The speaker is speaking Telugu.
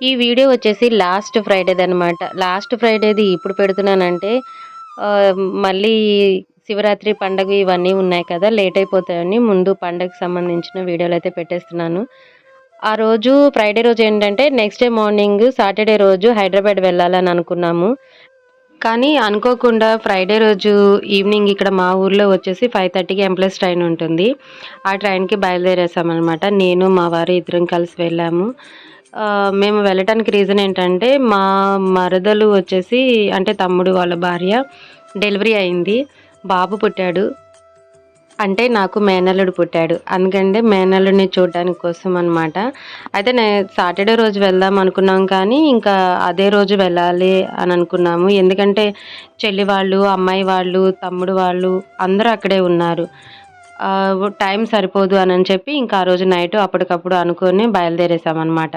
ఈ వీడియో వచ్చేసి లాస్ట్ ఫ్రైడేది అనమాట లాస్ట్ ఫ్రైడేది ఇప్పుడు పెడుతున్నానంటే మళ్ళీ శివరాత్రి పండగ ఇవన్నీ ఉన్నాయి కదా లేట్ అయిపోతాయని ముందు పండగకి సంబంధించిన వీడియోలు అయితే పెట్టేస్తున్నాను. ఆ రోజు ఫ్రైడే రోజు ఏంటంటే నెక్స్ట్ డే మార్నింగ్ సాటర్డే రోజు హైదరాబాద్ వెళ్ళాలని అనుకున్నాము. కానీ అనుకోకుండా ఫ్రైడే రోజు ఈవినింగ్ ఇక్కడ మా ఊర్లో వచ్చేసి ఫైవ్ థర్టీకి ఎంప్లస్ ట్రైన్ ఉంటుంది. ఆ ట్రైన్కి బయలుదేరేసామన్నమాట. నేను మా వారు ఇద్దరం కలిసి వెళ్ళాము. మేము వెళ్ళటానికి రీజన్ ఏంటంటే మా మరదలు వచ్చేసి అంటే తమ్ముడు వాళ్ళ భార్య డెలివరీ అయింది. బాబు పుట్టాడు. అంటే నాకు మేనల్లుడు పుట్టాడు. అందుకంటే మేనల్లుడిని చూడడానికి కోసం అనమాట అయితే నేను సాటర్డే రోజు వెళ్దాం అనుకున్నాం కానీ ఇంకా అదే రోజు వెళ్ళాలి అని అనుకున్నాము. ఎందుకంటే చెల్లి వాళ్ళు అమ్మాయి వాళ్ళు తమ్ముడు వాళ్ళు అందరూ అక్కడే ఉన్నారు. టైం సరిపోదు అని చెప్పి ఇంకా ఆ రోజు నైట్ అప్పటికప్పుడు అనుకొని బయలుదేరేసామన్నమాట.